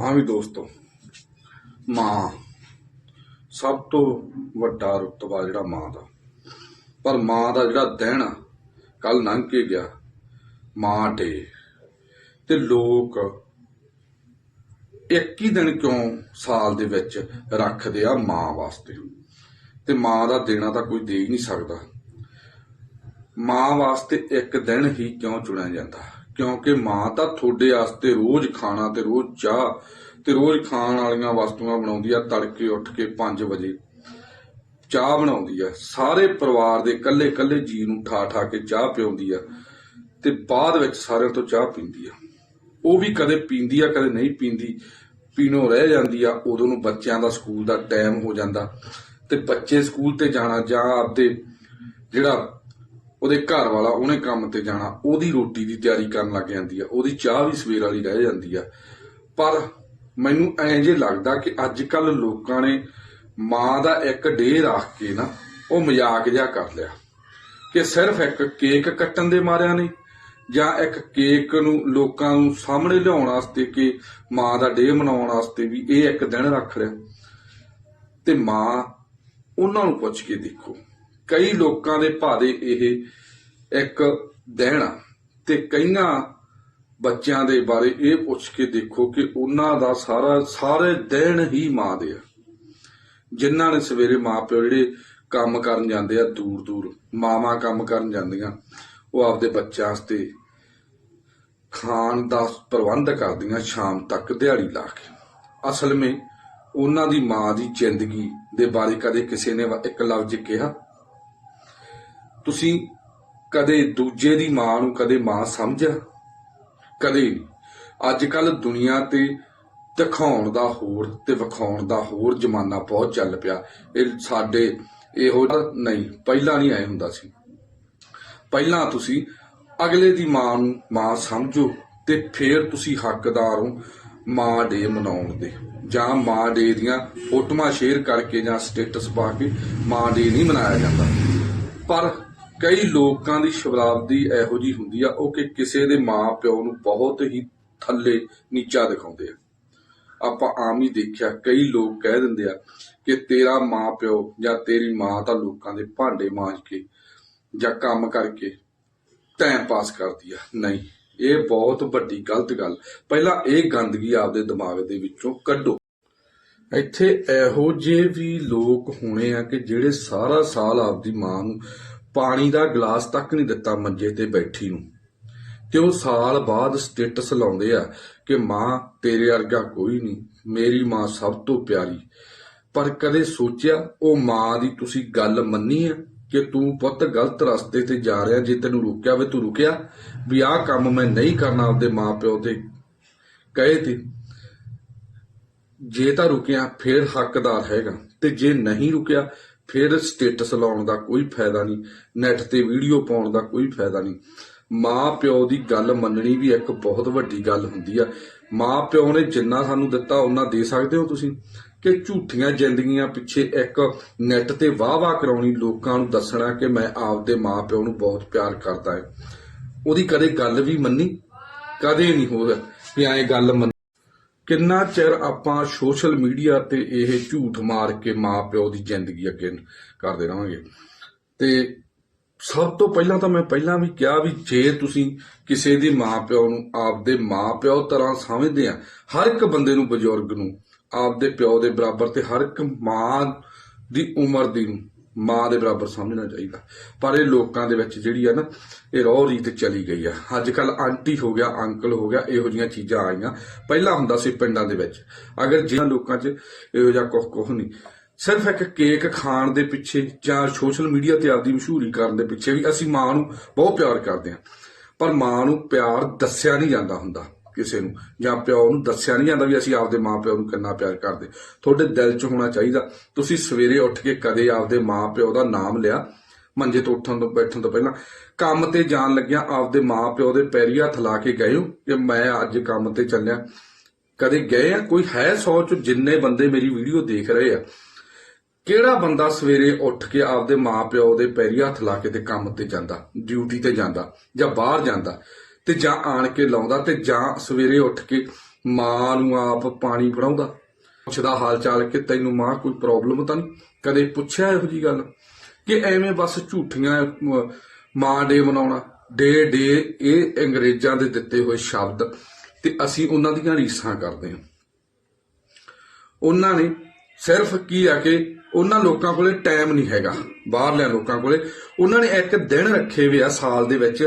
ਹਾਂ ਵੀ ਦੋਸਤੋ, ਮਾਂ ਸਭ ਤੋਂ ਵੱਡਾ ਰੁਤਬਾ ਜਿਹੜਾ ਮਾਂ ਦਾ। ਪਰ ਮਾਂ ਦਾ ਜਿਹੜਾ ਦਿਨ ਕੱਲ ਲੰਘ ਕੇ ਗਿਆ, ਮਾਂ ਡੇ। ਤੇ ਲੋਕ ਇੱਕ ਹੀ ਦਿਨ ਕਿਉਂ ਸਾਲ ਦੇ ਵਿੱਚ ਰੱਖਦੇ ਆ ਮਾਂ ਵਾਸਤੇ? ਤੇ ਮਾਂ ਦਾ ਦੇਣਾ ਤਾਂ ਕੋਈ ਦੇ ਹੀ ਨਹੀਂ ਸਕਦਾ। ਮਾਂ ਵਾਸਤੇ ਇੱਕ ਦਿਨ ਹੀ ਕਿਉਂ ਚੁਣਿਆ ਜਾਂਦਾ? ਕਿਉਂਕਿ ਮਾਂ ਤਾਂ ਤੁਹਾਡੇ ਵਾਸਤੇ ਰੋਜ਼ ਖਾਣਾ ਤੇ ਰੋਜ਼ ਚਾਹ ਤੇ ਰੋਜ਼ ਖਾਣ ਵਾਲੀਆਂ ਵਸਤੂਆਂ ਬਣਾਉਂਦੀ ਆ ਤੜਕੇ ਉੱਠ ਕੇ 5 ਵਜੇ। ਚਾਹ ਬਣਾਉਂਦੀ ਆ। ਸਾਰੇ ਪਰਿਵਾਰ ਦੇ ਇਕੱਲੇ ਇਕੱਲੇ ਜੀ ਨੂੰ ਠਾ ਠਾ ਕੇ ਚਾਹ ਪਿਆਉਂਦੀ ਆ ਤੇ ਬਾਅਦ ਵਿੱਚ ਸਾਰਿਆਂ ਤੋਂ ਚਾਹ ਪੀਂਦੀ ਆ। ਉਹ ਵੀ ਕਦੇ ਪੀਂਦੀ ਆ, ਕਦੇ ਨਹੀਂ ਪੀਂਦੀ। ਪੀਣੋਂ ਰਹਿ ਜਾਂਦੀ ਆ, ਉਦੋਂ ਨੂੰ ਬੱਚਿਆਂ ਦਾ ਸਕੂਲ ਦਾ ਟਾਈਮ ਹੋ ਜਾਂਦਾ ਤੇ ਬੱਚੇ ਸਕੂਲ ਤੇ ਜਾਣਾ ਜਾਂ ਆਪਦੇ ਜਿਹੜਾ ਉਹਦੇ ਘਰ ਵਾਲਾ ਉਹਨੇ ਕੰਮ ਤੇ ਜਾਣਾ, ਉਹਦੀ ਰੋਟੀ ਦੀ ਤਿਆਰੀ ਕਰਨ ਲੱਗ ਜਾਂਦੀ ਆ, ਉਹਦੀ ਚਾਹ ਵੀ ਸਵੇਰ ਵਾਲੀ ਰਹਿ ਜਾਂਦੀ ਆ। ਪਰ ਮੈਨੂੰ ਐਂ ਜੇ ਲੱਗਦਾ ਕਿ ਅੱਜ ਕੱਲ ਲੋਕਾਂ ਨੇ ਮਾਂ ਦਾ ਇੱਕ ਡੇ ਰੱਖ ਕੇ ਨਾ, ਉਹ ਮਜ਼ਾਕ ਜਿਹਾ ਕਰ ਲਿਆ ਕਿ ਸਿਰਫ ਇੱਕ ਕੇਕ ਕੱਟਣ ਦੇ ਮਾਰਿਆਂ ਨੇ ਜਾਂ ਇੱਕ ਕੇਕ ਨੂੰ ਲੋਕਾਂ ਨੂੰ ਸਾਹਮਣੇ ਲਿਆਉਣ ਵਾਸਤੇ ਕਿ ਮਾਂ ਦਾ ਡੇ ਮਨਾਉਣ ਵਾਸਤੇ ਵੀ ਇਹ ਇੱਕ ਦਿਨ ਰੱਖ ਲਿਆ ਤੇ ਮਾਂ, ਉਹਨਾਂ ਨੂੰ ਪੁੱਛ ਕੇ ਦੇਖੋ। ਕਈ ਲੋਕਾਂ ਦੇ ਭਾਦੇ ਇਹ ਇੱਕ ਦਿਨ ਤੇ ਕਈਆਂ ਬੱਚਿਆਂ ਦੇ ਬਾਰੇ ਇਹ ਪੁੱਛ ਕੇ ਦੇਖੋ ਕਿ ਉਹਨਾਂ ਦਾ ਸਾਰਾ, ਸਾਰੇ ਦਿਨ ਹੀ ਮਾਂ ਦੇ ਆ। ਜਿਨ੍ਹਾਂ ਨੇ ਸਵੇਰੇ ਮਾਪਿਓ ਜਿਹੜੇ ਕੰਮ ਕਰਨ ਜਾਂਦੇ ਆ ਦੂਰ ਦੂਰ, ਮਾਵਾਂ ਕੰਮ ਕਰਨ ਜਾਂਦੀਆਂ, ਉਹ ਆਪਦੇ ਬੱਚਿਆਂ ਵਾਸਤੇ ਖਾਣ ਦਾ ਪ੍ਰਬੰਧ ਕਰਦੀਆਂ ਸ਼ਾਮ ਤੱਕ ਦਿਹਾੜੀ ਲਾ ਕੇ। ਅਸਲ ਵਿੱਚ ਉਹਨਾਂ ਦੀ ਮਾਂ ਦੀ ਜ਼ਿੰਦਗੀ ਦੇ ਬਾਰੇ ਕਦੇ ਕਿਸੇ ਨੇ ਇੱਕ ਲਫ਼ਜ਼ ਕਿਹਾ? ਤੁਸੀਂ ਕਦੇ ਦੂਜੇ ਦੀ ਮਾਂ ਨੂੰ ਕਦੇ ਮਾਂ ਸਮਝਿਆ? ਕਦੇ ਅੱਜ ਕੱਲ ਦੁਨੀਆ ਤੇ ਦਿਖਾਉਣ ਦਾ ਹੋਰ ਤੇ ਵਿਖਾਉਣ ਦਾ ਹੋਰ ਜ਼ਮਾਨਾ ਬਹੁਤ ਚੱਲ ਪਿਆ। ਇਹ ਸਾਡੇ ਇਹੋ ਨਹੀਂ, ਪਹਿਲਾਂ ਨਹੀਂ ਆਏ ਹੁੰਦਾ ਸੀ। ਪਹਿਲਾਂ ਤੁਸੀਂ ਅਗਲੇ ਦੀ ਮਾਂ ਨੂੰ ਮਾਂ ਸਮਝੋ ਤੇ ਫੇਰ ਤੁਸੀਂ ਹੱਕਦਾਰ ਹੋ ਮਾਂ ਡੇ ਮਨਾਉਣ ਦੇ। ਜਾਂ ਮਾਂ ਡੇ ਦੀਆਂ ਫੋਟੋਆਂ ਸ਼ੇਅਰ ਕਰਕੇ ਜਾਂ ਸਟੇਟਸ ਪਾ ਕੇ ਮਾਂ ਡੇ ਨਹੀਂ ਮਨਾਇਆ ਜਾਂਦਾ। ਪਰ ਕਈ ਲੋਕਾਂ ਦੀ ਸ਼ਬਦਾਵਲੀ ਇਹੋ ਜੀ ਹੁੰਦੀ ਆ, ਉਹ ਕਿ ਕਿਸੇ ਦੇ ਮਾਂ ਨੂੰ ਬਹੁਤ ਹੀ ਥੱਲੇ ਨੀਚਾ ਦਿਖਾਉਂਦੇ ਆ। ਆਪਾਂ ਆਮ ਹੀ ਦੇਖਿਆ, ਕਈ ਲੋਕ ਕਹਿ ਦਿੰਦੇ ਆ ਕਿ ਤੇਰਾ ਮਾਂ ਪਿਓ ਜਾਂ ਤੇਰੀ ਮਾਂ ਤਾਂ ਲੋਕਾਂ ਦੇ ਭਾਂਡੇ ਮਾਂਜ ਕੇ ਜਾਂ ਕੰਮ ਕਰਕੇ ਟਾਈਮ ਪਾਸ ਕਰਦੀ ਆ। ਨਹੀਂ, ਇਹ ਬਹੁਤ ਵੱਡੀ ਗਲਤ ਗੱਲ। ਪਹਿਲਾਂ ਇਹ ਗੰਦਗੀ ਆਪਦੇ ਦਿਮਾਗ ਦੇ ਵਿੱਚੋਂ ਕੱਢੋ। ਇੱਥੇ ਇਹੋ ਜਿਹੇ ਵੀ ਲੋਕ ਹੋਣੇ ਆ ਕਿ ਜਿਹੜੇ ਸਾਰਾ ਸਾਲ ਆਪਦੀ ਮਾਂ ਨੂੰ ਪਾਣੀ ਦਾ ਗਲਾਸ ਤੱਕ ਨਹੀਂ ਦਿੱਤਾ ਮੰਜੇ ਤੇ ਬੈਠੀ ਨੂੰ। ਤੇ ਉਹ ਸਾਲ ਬਾਅਦ ਸਟੇਟਸ ਲਾਉਂਦੇ ਆ ਕਿ ਮਾਂ, ਤੇਰੇ ਵਰਗਾ ਕੋਈ ਨਹੀਂ, ਮੇਰੀ ਮਾਂ ਸਭ ਤੋਂ ਪਿਆਰੀ। ਪਰ ਕਦੇ ਸੋਚਿਆ, ਉਹ ਮਾਂ ਦੀ ਤੁਸੀਂ ਗੱਲ ਮੰਨੀ ਆ ਕਿ ਤੂੰ ਪੁੱਤ ਗਲਤ ਰਸਤੇ ਤੇ ਜਾ ਰਿਹਾ ਜੇ ਤੈਨੂੰ ਰੋਕਿਆ ਵੇ ਤੂੰ ਰੁਕਿਆ, ਵੀ ਆਹ ਕੰਮ ਮੈਂ ਨਹੀਂ ਕਰਨਾ ਆਪਦੇ ਮਾਪਿਓ ਤੇ ਕਹੇ ਤੇ। ਜੇ ਤਾਂ ਰੁਕਿਆ, ਫਿਰ ਹੱਕਦਾਰ ਹੈਗਾ। ਤੇ ਜੇ ਨਹੀਂ ਰੁਕਿਆ ਫਿਰ ਸਟੇਟਸ ਲਾਉਣ ਦਾ ਕੋਈ ਫਾਇਦਾ ਨਹੀਂ ਨੈਟ ਤੇ ਵੀਡੀਓ ਪਾਉਣ ਦਾ ਕੋਈ ਫਾਇਦਾ ਨਹੀਂ। ਮਾਂ ਪਿਓ ਦੀ ਗੱਲ ਮੰਨਣੀ ਵੀ ਇੱਕ ਬਹੁਤ ਵੱਡੀ ਗੱਲ ਹੁੰਦੀ ਆ। ਮਾਂ ਪਿਓ ਨੇ ਜਿੰਨਾ ਸਾਨੂੰ ਦਿੱਤਾ ਉਹਨਾਂ ਦੇ ਸਕਦੇ ਹੋ ਤੁਸੀਂ। ਕਿ ਝੂਠੀਆਂ ਜ਼ਿੰਦਗੀਆਂ ਪਿੱਛੇ ਇੱਕ ਨੈਟ ਤੇ ਵਾਹ-ਵਾਹ ਕਰਾਉਣੀ ਲੋਕਾਂ ਨੂੰ ਦੱਸਣਾ ਕਿ ਮੈਂ ਆਪਦੇ ਮਾਂ ਪਿਓ ਨੂੰ ਬਹੁਤ ਪਿਆਰ ਕਰਦਾ ਹਾਂ। ਉਹਦੀ ਕਦੇ ਗੱਲ ਵੀ ਮੰਨੀ? ਕਦੇ ਨਹੀਂ ਹੋਇਆ ਵੀ ਐਂ ਗੱਲ ਮੰਨ ਕਿੰਨਾ ਚਿਰ ਆਪਾਂ ਸੋਸ਼ਲ ਮੀਡੀਆ ਤੇ ਇਹ ਝੂਠ ਮਾਰ ਕੇ ਮਾਪਿਓ ਦੀ ਜ਼ਿੰਦਗੀ ਅੱਗੇ ਕਰਦੇ ਰਹਾਂਗੇ ਤੇ ਸਭ ਤੋਂ ਪਹਿਲਾਂ ਤਾਂ ਮੈਂ ਪਹਿਲਾਂ ਵੀ ਕਿਹਾ ਵੀ ਜੇ ਤੁਸੀਂ ਕਿਸੇ ਦੀ ਮਾਪਿਓ ਨੂੰ ਆਪਦੇ ਮਾਪਿਓ ਤਰ੍ਹਾਂ ਸਮਝਦੇ ਆ, ਹਰ ਇੱਕ ਬੰਦੇ ਨੂੰ ਬਜ਼ੁਰਗ ਨੂੰ ਆਪਦੇ ਪਿਓ ਦੇ ਬਰਾਬਰ ਤੇ ਹਰ ਇੱਕ ਮਾਂ ਦੀ ਉਮਰ ਦੀ ਨੂੰ ਮਾਂ ਦੇ ਬਰਾਬਰ ਸਮਝਣਾ ਚਾਹੀਦਾ। ਪਰ ਇਹ ਲੋਕਾਂ ਦੇ ਵਿੱਚ ਜਿਹੜੀ ਆ ਨਾ, ਇਹ ਰੋਹ ਰੀਤ ਚਲੀ ਗਈ ਆ। ਅੱਜ ਕੱਲ ਆਂਟੀ ਹੋ ਗਿਆ, ਅੰਕਲ ਹੋ ਗਿਆ, ਇਹੋ ਜੀਆਂ ਚੀਜ਼ਾਂ ਆਈਆਂ। ਪਹਿਲਾਂ ਹੁੰਦਾ ਸੀ ਪਿੰਡਾਂ ਦੇ ਵਿੱਚ। ਅਗਰ ਜਿਹਨਾਂ ਲੋਕਾਂ 'ਚ ਇਹੋ ਜਿਹਾ ਕੁਝ ਕੁਝ ਨਹੀਂ, ਸਿਰਫ ਇੱਕ ਕੇਕ ਖਾਣ ਦੇ ਪਿੱਛੇ ਜਾਂ ਸੋਸ਼ਲ ਮੀਡੀਆ ਤੇ ਆਪਦੀ ਮਸ਼ਹੂਰੀ ਕਰਨ ਦੇ ਪਿੱਛੇ ਵੀ ਅਸੀਂ ਮਾਂ ਨੂੰ ਬਹੁਤ ਪਿਆਰ ਕਰਦੇ ਹਾਂ। ਪਰ ਮਾਂ ਨੂੰ ਪਿਆਰ ਦੱਸਿਆ ਨਹੀਂ ਜਾਂਦਾ ਹੁੰਦਾ। ਕਿਸੇ ਨੂੰ, ਜਾਂ ਪਿਓ ਨੂੰ ਦੱਸਿਆ ਨਹੀਂ ਜਾਂਦਾ ਵੀ ਅਸੀਂ ਆਪਦੇ ਮਾਪਿਓ ਨੂੰ ਕਿੰਨਾ ਪਿਆਰ ਕਰਦੇ। ਤੁਹਾਡੇ ਦਿਲ 'ਚ ਹੋਣਾ ਚਾਹੀਦਾ। ਤੁਸੀਂ ਸਵੇਰੇ ਉੱਠ ਕੇ ਕਦੇ ਆਪਦੇ ਮਾਪਿਓ ਦਾ ਨਾਮ ਲਿਆ, ਮੰਜੇ ਤੋਂ ਉੱਠਣ ਤੋਂ ਬੈਠਣ ਤੋਂ ਪਹਿਲਾਂ। ਕੰਮ ਤੇ ਜਾਣ ਲੱਗਿਆ ਆਪਦੇ ਮਾਪਿਓ ਦੇ ਪੈਰੀ ਹੱਥ ਲਾ ਕੇ ਗਏ ਹੋ ਕਿ ਮੈਂ ਅੱਜ ਕੰਮ ਤੇ ਚੱਲਿਆ। ਕਦੇ ਗਏ ਆ? ਕੋਈ ਹੈ ਸੌ ਚ ਜਿੰਨੇ ਬੰਦੇ ਮੇਰੀ ਵੀਡੀਓ ਦੇਖ ਰਹੇ ਆ? ਕਿਹੜਾ ਬੰਦਾ ਸਵੇਰੇ ਉੱਠ ਕੇ ਆਪਦੇ ਮਾਪਿਓ ਦੇ ਪੈਰੀ ਹੱਥ ਲਾ ਕੇ ਤੇ ਕੰਮ ਤੇ ਜਾਂਦਾ, ਡਿਊਟੀ ਤੇ ਜਾਂਦਾ ਜਾਂ ਬਾਹਰ ਜਾਂਦਾ? ਤੇ ਜਾਂ ਆਣ ਕੇ ਲਾਉਂਦਾ ਤੇ ਜਾਂ ਸਵੇਰੇ ਉੱਠ ਕੇ ਮਾਂ ਨੂੰ ਆਪ ਪਾਣੀ ਫੜਾਉਂਦਾ। ਪੁੱਛਦਾ ਹਾਲ ਚਾਲ ਕਿ ਤੈਨੂੰ ਮਾਂ ਕੋਈ ਪ੍ਰੋਬਲਮ ਤਾਂ ਨਹੀਂ? ਕਦੇ ਪੁੱਛਿਆ ਇਹੋ ਜੀ ਗੱਲ? ਕਿ ਐਵੇਂ ਬਸ ਝੂਠੀਆਂ ਮਾਂ ਡੇ ਮਨਾਉਣਾ। ਡੇ ਡੇ, ਇਹ ਅੰਗਰੇਜ਼ਾਂ ਦੇ ਦਿੱਤੇ ਹੋਏ ਸ਼ਬਦ। ਤੇ ਅਸੀਂ ਉਹਨਾਂ ਦੀਆਂ ਰੀਸਾਂ ਕਰਦੇ ਹਾਂ। ਉਹਨਾਂ ਨੇ ਸਿਰਫ ਕੀ ਆ ਕਿ ਉਹਨਾਂ ਲੋਕਾਂ ਕੋਲੇ ਟਾਈਮ ਨਹੀਂ ਹੈਗਾ, ਬਾਹਰਲਿਆਂ ਲੋਕਾਂ ਕੋਲੇ। ਉਹਨਾਂ ਨੇ ਇੱਕ ਦਿਨ ਰੱਖੇ ਹੋਏ ਆ ਸਾਲ ਦੇ ਵਿੱਚ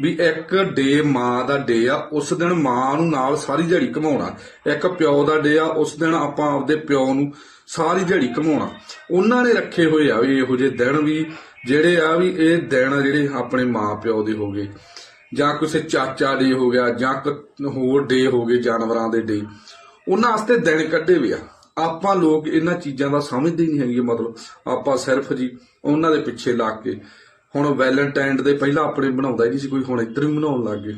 ਵੀ ਇੱਕ ਡੇ ਮਾਂ ਦਾ ਡੇ ਆ, ਉਸ ਦਿਨ ਮਾਂ ਨੂੰ ਨਾਲ ਸਾਰੀ ਦਿਹਾੜੀ ਘਮਾਉਣਾ। ਇੱਕ ਪਿਓ ਦਾ ਡੇ ਆ, ਉਸ ਦਿਨ ਆਪਾਂ ਆਪਦੇ ਪਿਓ ਨੂੰ ਸਾਰੀ ਦਿਹਾੜੀ ਘਮਾਉਣਾ। ਉਹਨਾਂ ਨੇ ਰੱਖੇ ਹੋਏ ਆ ਵੀ ਇਹੋ ਜਿਹੇ ਦਿਨ ਵੀ, ਜਿਹੜੇ ਆ ਵੀ ਇਹ ਦਿਨ ਜਿਹੜੇ ਆਪਣੇ ਮਾਂ ਪਿਓ ਦੇ ਹੋ ਗਏ, ਜਾਂ ਕਿਸੇ ਚਾਚਾ ਡੇ ਹੋ ਗਿਆ, ਜਾਂ ਹੋਰ ਡੇ ਹੋ ਗਏ, ਜਾਨਵਰਾਂ ਦੇ ਡੇ। ਉਹਨਾਂ ਵਾਸਤੇ ਦਿਨ ਕੱਢੇ ਹੋਏ ਆ। ਆਪਾਂ ਲੋਕ ਇਹਨਾਂ ਚੀਜ਼ਾਂ ਦਾ ਸਮਝਦੇ ਹੀ ਨਹੀਂ ਹੈਗੇ, ਮਤਲਬ ਆਪਾਂ ਸਿਰਫ ਜੀ ਉਹਨਾਂ ਦੇ ਪਿੱਛੇ ਲੱਗ ਕੇ, ਹੁਣ ਵੈਲੈਂਟਾਈਨ ਦੇ ਪਹਿਲਾਂ ਆਪਣੇ ਬਣਾਉਂਦਾ ਹੀ ਨਹੀਂ ਸੀ ਕੋਈ, ਹੁਣ ਇੱਧਰ ਹੀ ਬਣਾਉਣ ਲੱਗ ਗਏ।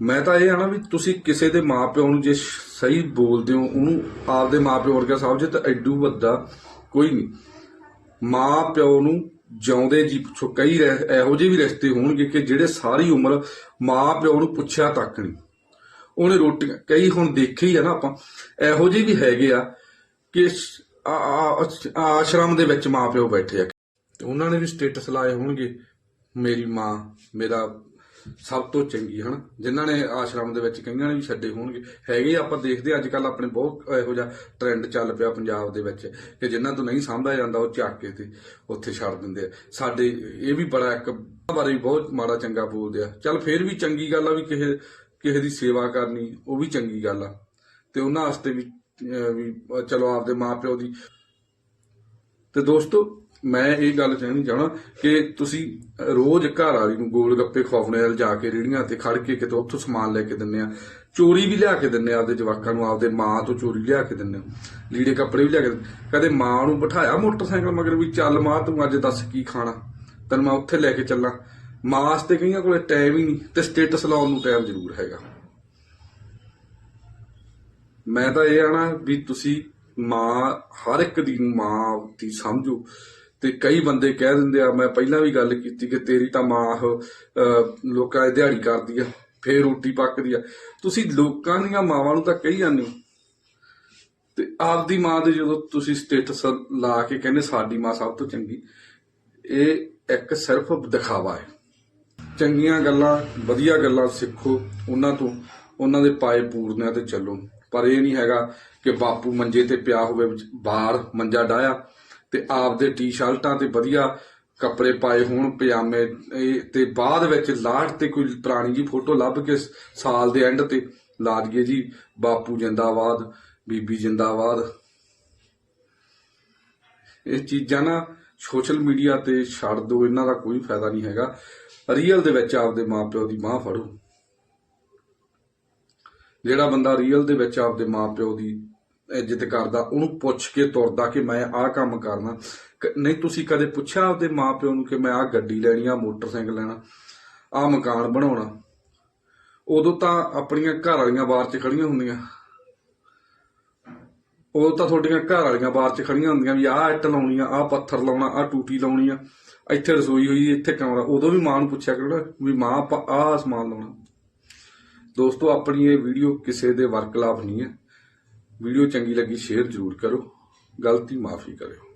ਮੈਂ ਤਾਂ ਇਹ ਆ ਨਾ ਵੀ ਤੁਸੀਂ ਕਿਸੇ ਦੇ ਮਾਪਿਓ ਨੂੰ ਜੇ ਸਹੀ ਬੋਲਦੇ ਹੋ, ਉਹਨੂੰ ਆਪਦੇ ਮਾਪਿਓ ਵਰਗਾ ਸਮਝੇ ਤਾਂ ਐਡੂ ਵੱਡਾ ਕੋਈ ਨਹੀਂ। ਮਾਂ ਪਿਓ ਨੂੰ ਜਿਉਂਦੇ ਜੀ ਪੁੱਛੋ ਕਈ ਇਹੋ ਜਿਹੇ ਵੀ ਰਿਸ਼ਤੇ ਹੋਣਗੇ ਕਿ ਜਿਹੜੇ ਸਾਰੀ ਉਮਰ ਮਾਂ ਪਿਓ ਨੂੰ ਪੁੱਛਿਆ ਤੱਕ ਨਹੀਂ। ਉਹਨੇ ਰੋਟੀ ਕਈ ਹੁਣ ਦੇਖੇ ਹੀ ਆ ਨਾ ਆਪਾਂ, ਇਹੋ ਜਿਹੇ ਵੀ ਹੈਗੇ ਆ ਕਿ ਆਸ਼ਰਮ ਦੇ ਵਿੱਚ ਮਾਂ ਬੈਠੇ ਆ। ਤੇ ਉਹਨਾਂ ਨੇ ਵੀ ਸਟੇਟਸ ਲਾਏ ਹੋਣਗੇ, ਮੇਰੀ ਮਾਂ, ਮੇਰਾ ਸਭ ਤੋਂ ਚੰਗੀ, ਹਨ? ਜਿਨ੍ਹਾਂ ਨੇ ਆਸ਼ਰਮ ਦੇ ਵਿੱਚ ਕਈਆਂ ਨੇ ਵੀ ਛੱਡੇ ਹੋਣਗੇ। ਹੈਗੇ ਆਪਾਂ ਦੇਖਦੇ ਅੱਜ ਕੱਲ ਆਪਣੇ ਬਹੁਤ ਇਹੋ ਜਿਹਾ ਟ੍ਰੈਂਡ ਚੱਲ ਪਿਆ ਪੰਜਾਬ ਦੇ ਵਿੱਚ, ਕਿ ਜਿਨ੍ਹਾਂ ਤੋਂ ਨਹੀਂ ਸਾਂਭਿਆ ਜਾਂਦਾ, ਉਹ ਚੱਕ ਕੇ ਤੇ ਉੱਥੇ ਛੱਡ ਦਿੰਦੇ ਆ। ਸਾਡੇ, ਇਹ ਵੀ ਬੜਾ ਇੱਕ, ਬਾਰੇ ਵੀ ਬਹੁਤ ਮਾੜਾ ਚੰਗਾ ਬੋਲਦੇ ਆ। ਚੱਲ ਫੇਰ ਵੀ ਚੰਗੀ ਗੱਲ ਆ ਵੀ ਕਿਸੇ ਕਿਸੇ ਦੀ ਸੇਵਾ ਕਰਨੀ, ਉਹ ਵੀ ਚੰਗੀ ਗੱਲ ਆ। ਤੇ ਉਹਨਾਂ ਵਾਸਤੇ ਵੀ ਵੀ ਚਲੋ ਆਪਦੇ ਮਾਪਿਓ ਦੀ। ਤੇ ਦੋਸਤੋ, ਮੈਂ ਇਹ ਗੱਲ ਕਹਿਣੀ ਚਾਹਣਾ ਕਿ ਤੁਸੀਂ ਰੋਜ਼ ਘਰ ਵਾਲੀ ਨੂੰ ਗੋਲ ਗੱਪੇ ਖਵਾਉਣੇ ਨਾਲ ਜਾ ਕੇ ਰੇੜੀਆਂ ਤੇ ਖੜ ਕੇ ਕਿਤੇ ਉੱਥੋਂ ਸਮਾਨ ਲੈ ਕੇ ਦਿੰਨੇ ਆ। ਚੋਰੀ ਵੀ ਲਿਆ ਕੇ ਦਿੰਨੇ ਆ ਆਪਦੇ ਜਵਾਕਾਂ ਨੂੰ, ਆਪਦੇ ਮਾਂ ਤੋਂ ਚੋਰੀ ਲਿਆ ਕੇ ਦਿੰਨੇ ਆ। ਲੀੜੇ ਕੱਪੜੇ ਵੀ ਲਿਆ ਕੇ ਕਦੇ ਮਾਂ ਨੂੰ ਬਿਠਾਇਆ ਮੋਟਰਸਾਈਕਲ ਮਗਰ ਵੀ, ਚੱਲ ਮਾਂ, ਤੂੰ ਅੱਜ ਦੱਸ ਕੀ ਖਾਣਾ? ਤੈਨੂੰ ਮੈਂ ਉੱਥੇ ਲੈ ਕੇ ਚੱਲਾਂ। ਮਾਂ ਵਾਸਤੇ ਕਈਆਂ ਕੋਲੇ ਟਾਈਮ ਹੀ ਨਹੀਂ ਤੇ ਸਟੇਟਸ ਲਾਉਣ ਨੂੰ ਟਾਈਮ ਜ਼ਰੂਰ ਹੈਗਾ। ਮੈਂ ਤਾਂ ਇਹ ਆਣਾ ਵੀ ਤੁਸੀਂ ਮਾਂ ਹਰ ਇੱਕ ਦੀ ਮਾਂ ਦੀ ਸਮਝੋ ਤੇ ਕਈ ਬੰਦੇ ਕਹਿ ਦਿੰਦੇ ਆ ਮੈਂ ਪਹਿਲਾਂ ਵੀ ਗੱਲ ਕੀਤੀ ਕਿ ਤੇਰੀ ਤਾਂ ਮਾਂ ਅਹ, ਲੋਕਾਂ ਦੀ ਦਿਹਾੜੀ ਕਰਦੀ ਆ ਫੇਰ ਰੋਟੀ ਪੱਕਦੀ ਆ। ਤੁਸੀਂ ਲੋਕਾਂ ਦੀਆਂ ਮਾਵਾਂ ਨੂੰ ਤਾਂ ਕਹੀ ਜਾਂਦੇ ਹੋ। ਤੇ ਆਪਦੀ ਮਾਂ ਦੇ ਜਦੋਂ ਤੁਸੀਂ ਸਟੇਟਸ ਲਾ ਕੇ ਕਹਿੰਦੇ ਸਾਡੀ ਮਾਂ ਸਭ ਤੋਂ ਚੰਗੀ ਇਹ ਇੱਕ ਸਿਰਫ ਦਿਖਾਵਾ ਹੈ। ਚੰਗੀਆਂ ਗੱਲਾਂ, ਵਧੀਆ ਗੱਲਾਂ ਸਿੱਖੋ, ਉਹਨਾਂ ਤੋਂ, ਉਹਨਾਂ ਦੇ ਪਾਏ ਪੂਰਨਿਆਂ ਤੇ ਚੱਲੋ। ਪਰ ਇਹ ਨਹੀਂ ਹੈਗਾ ਕਿ ਬਾਪੂ ਮੰਜੇ ਤੇ ਪਿਆ ਹੋਵੇ, ਬਾਹਰ ਮੰਜਾ ਡਾਇਆ ਤੇ ਆਪਦੇ ਟੀ-ਸ਼ਰਟਾਂ ਤੇ ਵਧੀਆ ਕੱਪੜੇ ਪਾਏ ਹੋਣ, ਪਜਾਮੇ ਤੇ ਬਾਅਦ ਵਿੱਚ ਲਾਟ ਤੇ ਕੋਈ ਪੁਰਾਣੀ ਜੀ ਫੋਟੋ ਲੱਭ ਕੇ ਸਾਲ ਦੇ ਐਂਡ ਤੇ ਲਾ ਦਈਏ ਜੀ, ਬਾਪੂ ਜਿੰਦਾਬਾਦ, ਬੀਬੀ ਜਿੰਦਾਬਾਦ। ਇਹ ਚੀਜ਼ਾਂ ਨਾ ਸੋਸ਼ਲ ਮੀਡੀਆ ਤੇ ਛੱਡ ਦਿਓ, ਇਹਨਾਂ ਦਾ ਕੋਈ ਫਾਇਦਾ ਨਹੀਂ ਹੈਗਾ। ਰੀਅਲ ਦੇ ਵਿੱਚ ਆਪਦੇ ਮਾਪਿਓ ਦੀ ਬਾਹ ਫੜੋ। ਜਿਹੜਾ ਬੰਦਾ ਰੀਅਲ ਦੇ ਵਿੱਚ ਆਪਦੇ ਮਾਪਿਓ ਦੀ ਇੱਜ਼ਤ ਕਰਦਾ, ਉਹਨੂੰ ਪੁੱਛ ਕੇ ਤੁਰਦਾ ਕਿ ਮੈਂ ਆਹ ਕੰਮ ਕਰਨਾ। ਨਹੀਂ ਤੁਸੀਂ ਕਦੇ ਪੁੱਛਿਆ ਆਪਦੇ ਮਾਪਿਓ ਨੂੰ ਕਿ ਮੈਂ ਆਹ ਗੱਡੀ ਲੈਣੀ ਆ ਮੋਟਰਸਾਈਕਲ ਲੈਣਾ, ਆਹ ਮਕਾਨ ਬਣਾਉਣਾ? ਉਦੋਂ ਤਾਂ ਆਪਣੀਆਂ ਘਰ ਵਾਲੀਆਂ ਬਾਹਰ 'ਚ ਖੜੀਆਂ ਹੁੰਦੀਆਂ। ਉਦੋਂ ਤਾਂ ਤੁਹਾਡੀਆਂ ਘਰ ਵਾਲੀਆਂ ਬਾਹਰ 'ਚ ਖੜੀਆਂ ਹੁੰਦੀਆਂ ਵੀ ਆਹ ਇੱਟ ਲਾਉਣੀ ਆ, ਆਹ ਪੱਥਰ ਲਾਉਣਾ, ਆਹ ਟੂਟੀ ਲਾਉਣੀ ਆ। ਇੱਥੇ ਰਸੋਈ ਹੋਈ, ਇੱਥੇ ਕਮਰਾ। ਉਦੋਂ ਵੀ ਮਾਂ ਨੂੰ ਪੁੱਛਿਆ ਕਰੋ ਨਾ ਵੀ ਮਾਂ, ਆਪਾਂ ਆਹ ਸਮਾਨ ਲਾਉਣਾ। ਦੋਸਤੋ, ਆਪਣੀ ਇਹ ਵੀਡੀਓ ਕਿਸੇ ਦੇ ਵਰਕਲਾਪ ਨਹੀਂ ਹੈ। ਵੀਡੀਓ ਚੰਗੀ ਲੱਗੀ, ਸ਼ੇਅਰ ਜ਼ਰੂਰ ਕਰੋ। ਗਲਤੀ ਮਾਫੀ ਕਰਿਓ।